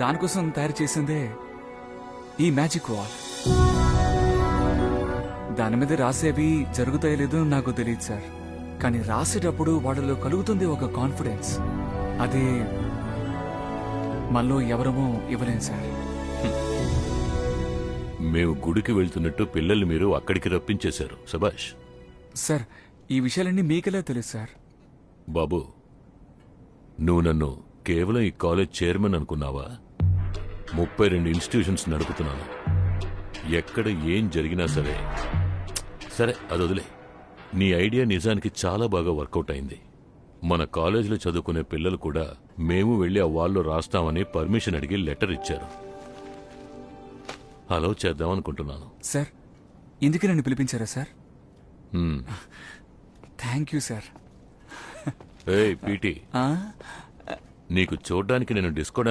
దానికోసం తయారు చేసిందే ఈ మ్యాజిక్ వాల్. దాని మీద రాసేవి జరుగుతాయో లేదో నాకు తెలియదు సార్. కానీ రాసేటప్పుడు వాళ్ళలో కలుగుతుంది ఒక కాన్ఫిడెన్స్. అది మనలో ఎవరమో ఇవ్వలేం సార్. మేము గుడికి వెళ్తున్నట్టు పిల్లల్ని మీరు అక్కడికి రప్పించేశారు సబాష్ సార్ ఈ విషయాలన్నీ మీకెలా తెలుసు సార్? బాబు నువ్వు నన్ను కేవలం ఈ కాలేజ్ చైర్మన్ అనుకున్నావా? ముప్పై రెండు ఇన్స్టిట్యూషన్స్ నడుపుతున్నాను. ఎక్కడ ఏం జరిగినా సరే సరే అది వదిలే. నీ ఐడియా నిజానికి చాలా బాగా వర్కౌట్ అయింది. మన కాలేజీలో చదువుకునే పిల్లలు కూడా మేము వెళ్ళి ఆ వాళ్ళు రాస్తామని పర్మిషన్ అడిగి లెటర్ ఇచ్చారు. అలౌ చేద్దాం అనుకుంటున్నాను. సార్ ఇందుకే నన్ను పిలిపించారా సార్. Thank you sir. ఏయ్ పీటీ. ఆ? నీకు చూడ్డానికి నేను డిస్కో